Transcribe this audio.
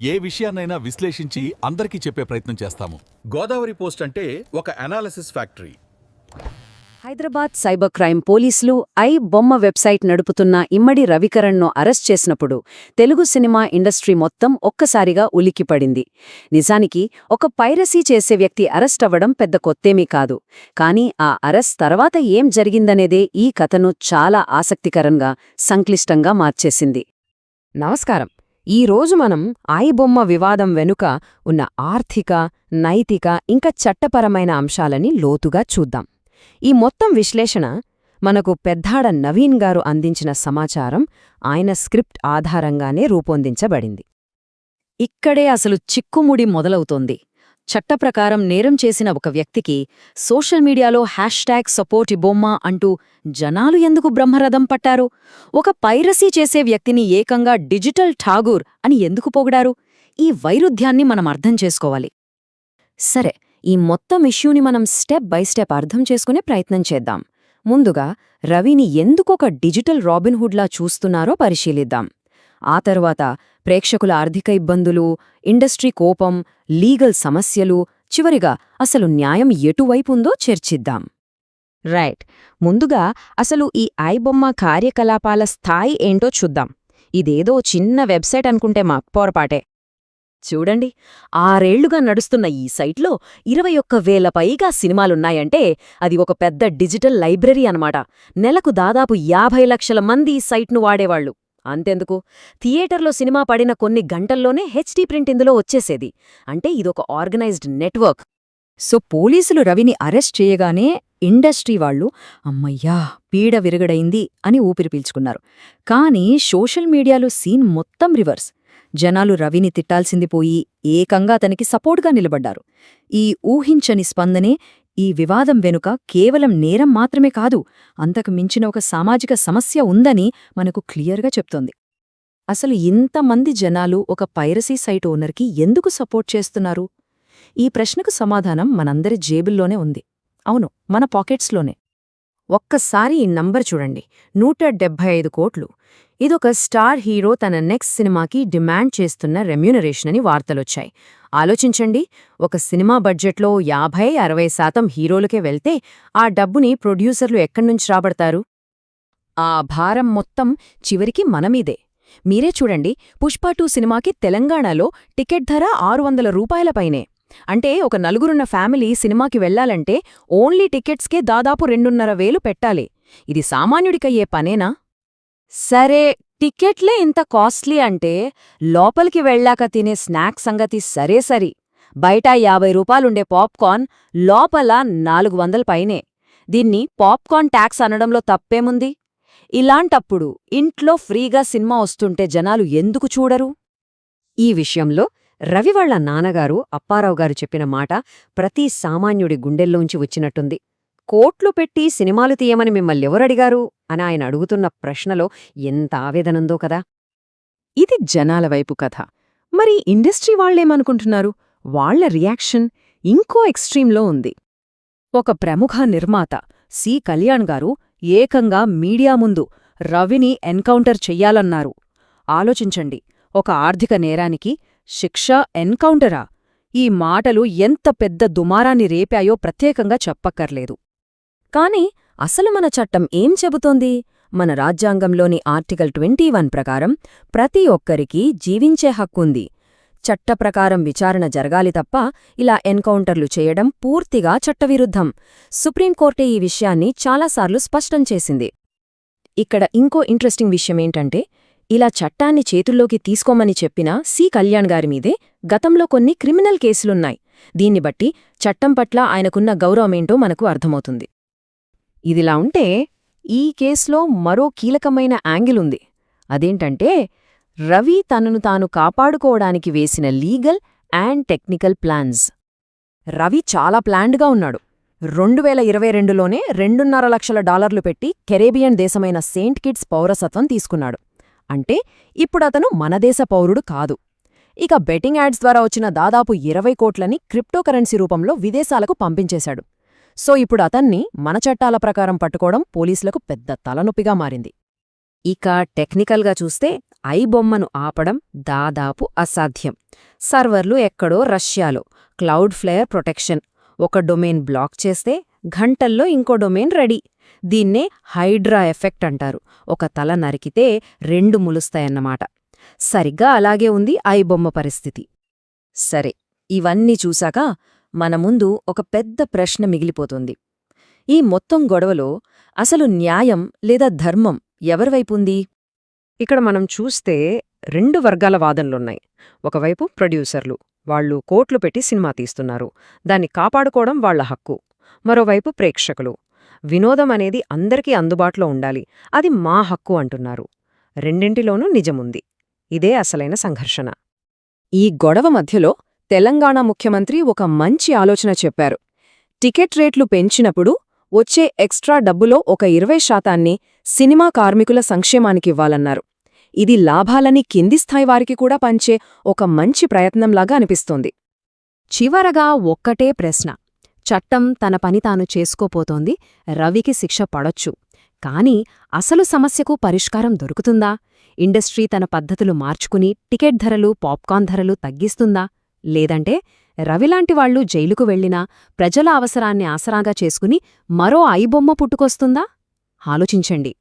ఏ విషయాన్నైనా విశ్లేషించి అందరికీ చెప్పే ప్రయత్నం చేస్తాము. గోదావరి పోస్ట్ అంటే ఒక analysis factory Hyderabad cyber crime పోలీసులు ఐ బొమ్మ వెబ్సైట్ నడుపుతున్న ఇమ్మడి రవికరణ్ను అరెస్ట్ చేసినప్పుడు తెలుగు సినిమా ఇండస్ట్రీ మొత్తం ఒక్కసారిగా ఉలిక్కిపడింది నిజానికి ఒక పైరసీ చేసే వ్యక్తి అరెస్ట్ అవ్వడం పెద్ద కొత్తేమీ కాదు. కానీ ఆ అరెస్ట్ తర్వాత ఏం జరిగిందనేదే ఈ కథను చాలా ఆసక్తికరంగా సంక్లిష్టంగా మార్చేసింది. నమస్కారం. ఈ రోజు మనం ఆయబొమ్మ వివాదం వెనుక ఉన్న ఆర్థిక నైతిక ఇంకా చట్టపరమైన అంశాలని లోతుగా చూద్దాం. ఈ మొత్తం విశ్లేషణ మనకు పెద్దాడ నవీన్ గారు అందించిన సమాచారం ఆయన స్క్రిప్ట్ ఆధారంగానే రూపొందించబడింది. ఇక్కడే అసలు చిక్కుముడి మొదలవుతోంది. చట్టప్రకారం నేరం చేసిన ఒక వ్యక్తికి సోషల్ మీడియాలో హ్యాష్ ట్యాగ్ సపోర్ట్ బొమ్మ అంటూ జనాలు ఎందుకు బ్రహ్మరథం పట్టారు? ఒక పైరసీ చేసే వ్యక్తిని ఏకంగా డిజిటల్ ఠాగూర్ అని ఎందుకు పొగిడారు? ఈ వైరుధ్యాన్ని మనం అర్థం చేసుకోవాలి. సరే ఈ మొత్తం ఇష్యూని మనం స్టెప్ బై స్టెప్ అర్థం చేసుకునే ప్రయత్నం చేద్దాం. ముందుగా రవిని ఎందుకొక డిజిటల్ రాబిన్హుడ్లా చూస్తున్నారో పరిశీలిద్దాం. ఆ తరువాత ప్రేక్షకుల ఆర్థిక ఇబ్బందులు ఇండస్ట్రీ కోపం లీగల్ సమస్యలు చివరిగా అసలు న్యాయం ఎటువైపుందో చర్చిద్దాం. రైట్. ముందుగా అసలు ఈ ఐబొమ్మ కార్యకలాపాల స్థాయి ఏంటో చూద్దాం. ఇదేదో చిన్న వెబ్సైట్ అనుకుంటే మా పొరపాటే. చూడండి ఆరేళ్ళుగా నడుస్తున్న ఈ సైట్లో ఇరవై ఒక్క వేల పైగా సినిమాలున్నాయంటే అది ఒక పెద్ద డిజిటల్ లైబ్రరీ అనమాట నెలకు దాదాపు యాభై లక్షల మంది ఈ సైట్ను వాడేవాళ్ళు అంతెందుకు? థియేటర్లో సినిమా పడిన కొన్ని గంటల్లోనే హెచ్డీ ప్రింట్ ఇందులో వచ్చేసేది. అంటే ఇదొక ఆర్గనైజ్డ్ నెట్వర్క్. సో పోలీసులు రవిని అరెస్ట్ చేయగానే ఇండస్ట్రీ వాళ్ళు అమ్మయ్యా పీడ విరగడైంది అని ఊపిరి పీల్చుకున్నారు. కానీ సోషల్ మీడియాలో సీన్ మొత్తం రివర్స్. జనాలు రవిని తిట్టాల్సింది పోయి ఏకంగా అతనికి సపోర్ట్గా నిలబడ్డారు. ఈ ఊహించని స్పందనే ఈ వివాదం వెనుక కేవలం నేరం మాత్రమే కాదు అంతకు మించిన ఒక సామాజిక సమస్య ఉందని మనకు క్లియర్గా చెప్తోంది. అసలు ఇంతమంది జనాలు ఒక పైరసీ సైట్ ఓనర్కి ఎందుకు సపోర్ట్ చేస్తున్నారు? ఈ ప్రశ్నకు సమాధానం మనందరి జేబుల్లోనే ఉంది. అవును మన పాకెట్స్లోనే. ఒక్కసారి ఈ నంబర్ చూడండి. నూట ఐదు కోట్లు. ఇదొక స్టార్ హీరో తన నెక్స్ట్ సినిమాకి డిమాండ్ చేస్తున్న రెమ్యూనరేషన్ అని వార్తలొచ్చాయి. ఆలోచించండి ఒక సినిమా బడ్జెట్లో యాభై అరవై శాతం హీరోలకే వెళ్తే ఆ డబ్బుని ప్రొడ్యూసర్లు ఎక్కడ్నుంచి రాబడతారు? ఆ భారం మొత్తం చివరికి మనమీదే. మీరే చూడండి పుష్ప టూ సినిమాకి తెలంగాణలో టికెట్ ధర ఆరు వందల రూపాయలపైనే అంటే ఒక నలుగురున్న ఫ్యామిలీ సినిమాకి వెళ్ళాలంటే ఓన్లీ టికెట్స్కే దాదాపు రెండున్నర వేలు పెట్టాలి. ఇది సామాన్యుడికయ్యే పనేనా? సరే టికెట్లే ఇంత కాస్ట్లీ అంటే లోపలికి వెళ్ళాక తినే స్నాక్ సంగతి సరే సరి. బయట యాభై రూపాయలుండే పాప్కార్న్ లోపల నాలుగు వందల పైనే. దీన్ని పాప్కార్న్ ట్యాక్స్ అనడంలో తప్పేముంది? ఇలాంటప్పుడు ఇంట్లో ఫ్రీగా సినిమా వస్తుంటే జనాలు ఎందుకు చూడరు? ఈ విషయంలో రవి వాళ్ళ నాన్నగారు అప్పారావు గారు చెప్పిన మాట ప్రతి సామాన్యుడి గుండెల్లోంచి వచ్చినట్టుంది. కోట్లు పెట్టి సినిమాలు తీయమని మిమ్మల్ని ఎవరడిగారు అని ఆయన అడుగుతున్న ప్రశ్నలో ఎంత ఆవేదనందో కదా. ఇది జనాల వైపు కథ. మరి ఇండస్ట్రీ వాళ్ళేమనుకుంటున్నారు వాళ్ళ రియాక్షన్ ఇంకో ఎక్స్ట్రీంలో ఉంది. ఒక ప్రముఖ నిర్మాత సి. కళ్యాణ్ గారు ఏకంగా మీడియా ముందు రవిని ఎన్కౌంటర్ చెయ్యాలన్నారు. ఆలోచించండి ఒక ఆర్థిక నేరానికి శిక్ష ఎన్కౌంటరా? ఈ మాటలు ఎంత పెద్ద దుమారాన్ని రేపాయో ప్రత్యేకంగా చెప్పక్కర్లేదు. కాని అసలు మన చట్టం ఏం చెబుతోంది? మన రాజ్యాంగంలోని ఆర్టికల్ ట్వంటీ వన్ ప్రకారం ప్రతి ఒక్కరికీ జీవించే హక్కుంది చట్టప్రకారం విచారణ జరగాలి తప్ప ఇలా ఎన్కౌంటర్లు చేయడం పూర్తిగా చట్టవిరుద్ధం. సుప్రీంకోర్టే ఈ విషయాన్ని చాలాసార్లు స్పష్టం చేసింది. ఇక్కడ ఇంకో ఇంట్రెస్టింగ్ విషయమేంటంటే ఇలా చట్టాన్ని చేతుల్లోకి తీసుకోమని చెప్పిన సి. కళ్యాణ్ గారిమీదే గతంలో కొన్ని క్రిమినల్ కేసులున్నాయి. దీన్ని బట్టి చట్టం పట్ల ఆయనకున్న గౌరవమేంటో మనకు అర్థమవుతుంది. ఇదిలా ఉంటే ఈ కేసులో మరో కీలకమైన యాంగిల్ ఉంది. అదేంటంటే రవి తనను తాను కాపాడుకోవడానికి వేసిన legal and technical plans. Ravi చాలా ప్లాండ్గా ఉన్నాడు. రెండు వేల ఇరవై రెండులోనే రెండున్నర లక్షల డాలర్లు పెట్టి కెరేబియన్ దేశమైన సెయింట్ కిడ్స్ పౌరసత్వం తీసుకున్నాడు. అంటే ఇప్పుడతను మనదేశ పౌరుడు కాదు. ఇక బెట్టింగ్ యాడ్స్ ద్వారా వచ్చిన దాదాపు ఇరవై కోట్లని క్రిప్టోకరెన్సీ రూపంలో విదేశాలకు పంపించేశాడు. సో ఇప్పుడు అతన్ని మన చట్టాల ప్రకారం పట్టుకోవడం పోలీసులకు పెద్ద తలనొప్పిగా మారింది. ఇక టెక్నికల్గా చూస్తే ఐ బొమ్మను ఆపడం దాదాపు అసాధ్యం. సర్వర్లు ఎక్కడో రష్యాలో క్లౌడ్ ఫ్లేయర్ ప్రొటెక్షన్. ఒక డొమైన్ బ్లాక్ చేస్తే గంటల్లో ఇంకో డొమైన్ రెడీ. దీన్నే హైడ్రా ఎఫెక్ట్ అంటారు. ఒక తల నరికితే రెండు ములుస్తాయన్నమాట. సరిగ్గా అలాగే ఉంది ఐ బొమ్మ పరిస్థితి. సరే ఇవన్నీ చూశాక మన ముందు ఒక పెద్ద ప్రశ్న మిగిలిపోతుంది. ఈ మొత్తం గొడవలో అసలు న్యాయం లేదా ధర్మం ఎవరివైపుంది ఇక్కడ మనం చూస్తే రెండు వర్గాల వాదనలున్నాయి. ఒకవైపు ప్రొడ్యూసర్లు వాళ్ళు కోట్లు పెట్టి సినిమా తీస్తున్నారు. దాన్ని కాపాడుకోవడం వాళ్ళ హక్కు. మరోవైపు ప్రేక్షకులు. వినోదం అనేది అందరికీ అందుబాటులో ఉండాలి. అది మా హక్కు అంటున్నారు. రెండింటిలోనూ నిజముంది. ఇదే అసలైన సంఘర్షణ. ఈ గొడవ మధ్యలో తెలంగాణ ముఖ్యమంత్రి ఒక మంచి ఆలోచన చెప్పారు. టికెట్ రేట్లు పెంచినప్పుడు వచ్చే ఎక్స్ట్రా డబ్బులో ఒక ఇరవై శాతాన్ని సినిమా కార్మికుల సంక్షేమానికివ్వాలన్నారు. ఇది లాభాలని కింది స్థాయి వారికి కూడా పంచే ఒక మంచి ప్రయత్నంలాగా అనిపిస్తోంది. చివరగా ఒక్కటే ప్రశ్న. చట్టం తన పని తాను చేసుకోపోతోంది రవికి శిక్ష పడొచ్చు. కాని అసలు సమస్యకు పరిష్కారం దొరుకుతుందా? ఇండస్ట్రీ తన పద్ధతులు మార్చుకుని టికెట్ ధరలు పాప్కార్న్ ధరలు తగ్గిస్తుందా? లేదంటే రవిలాంటి వాళ్ళు జైలుకు వెళ్ళినా ప్రజల అవసరాన్ని ఆసరాగా చేసుకుని మరో ఐబొమ్మ పుట్టుకొస్తుందా? ఆలోచించండి.